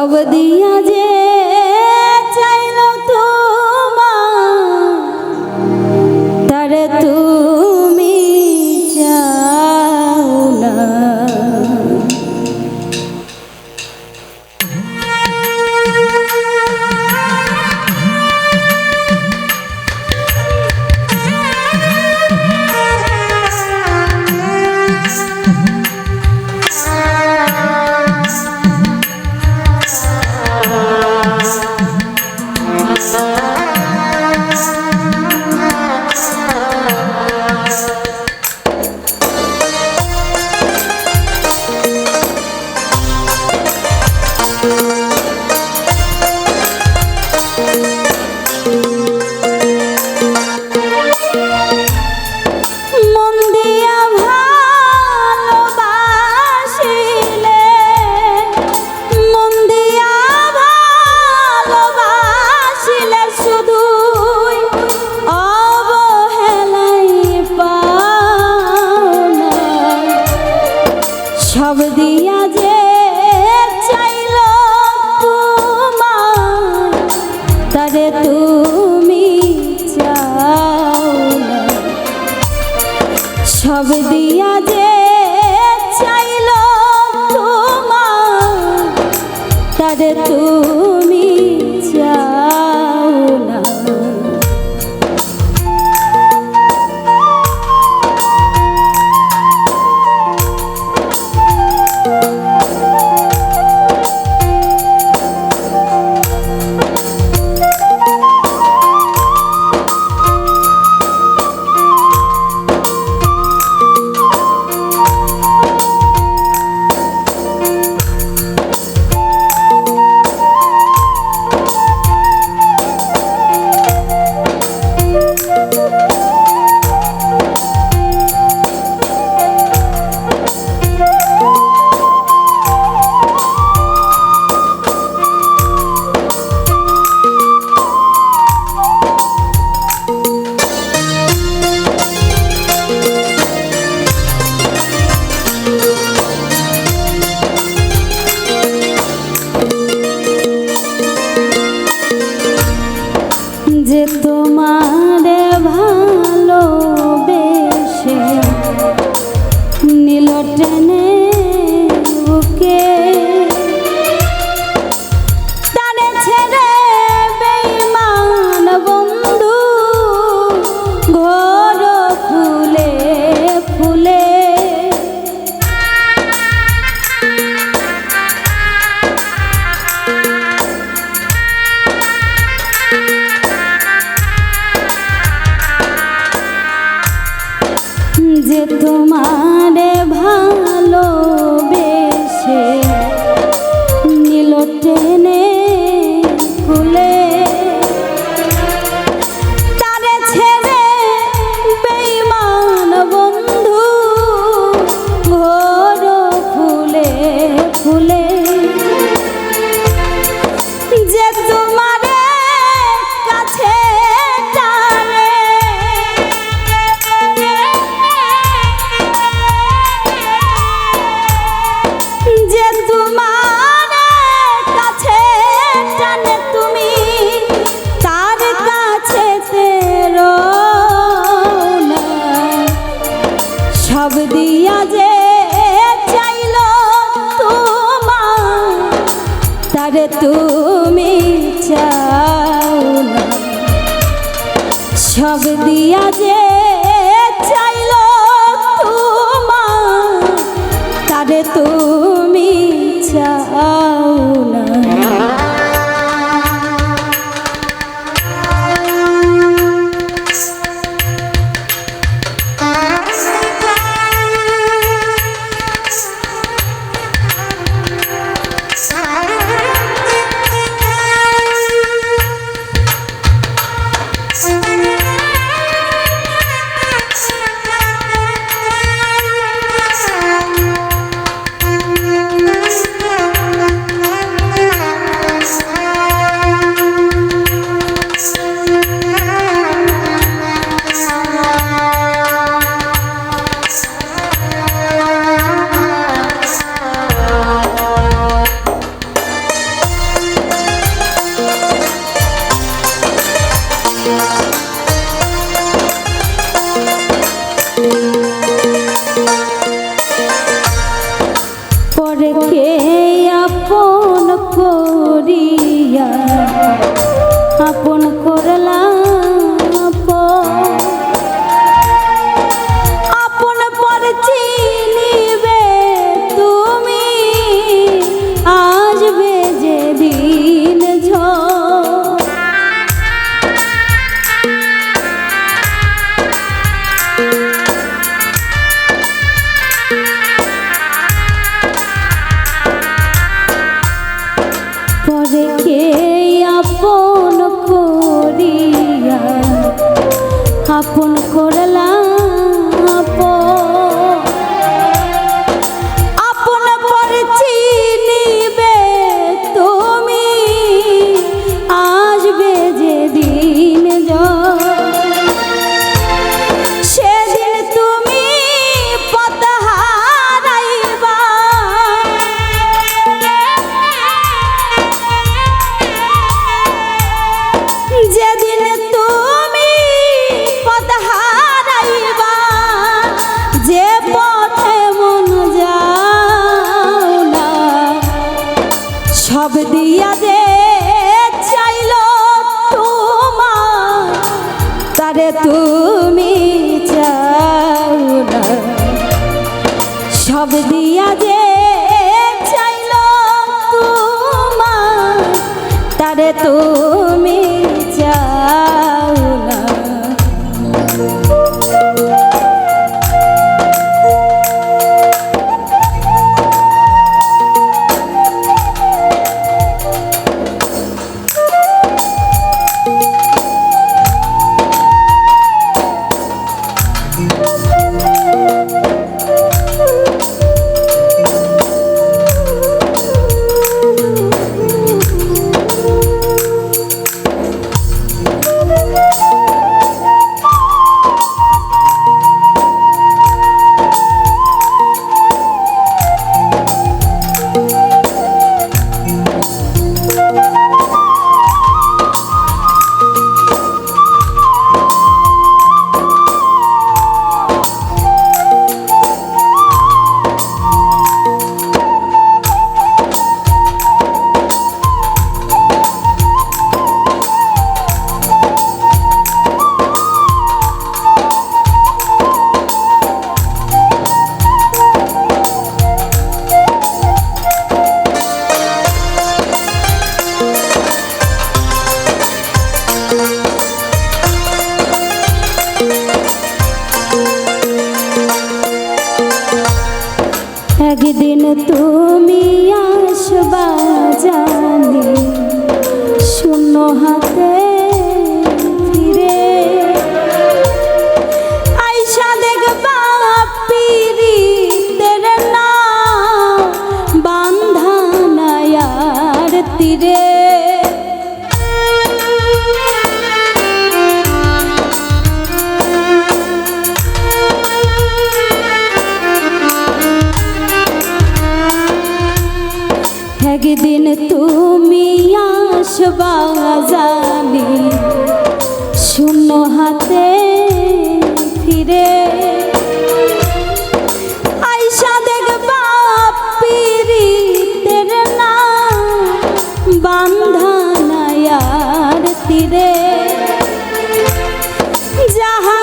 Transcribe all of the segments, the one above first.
সব দিয়া যে সব বুকে দিয়া আপন করলাম। আরে তুমি চাও না। সব দিয়া যে চাইল তোমার তারে তো একদিন তুমি আসবা জানি। শূন্য হাতে ফিরে। আইসা দেখবা পিরিতের না বান্ধা তীরে। যাহা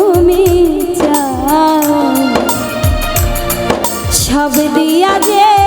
তুমি চাও। সব দিয়া যে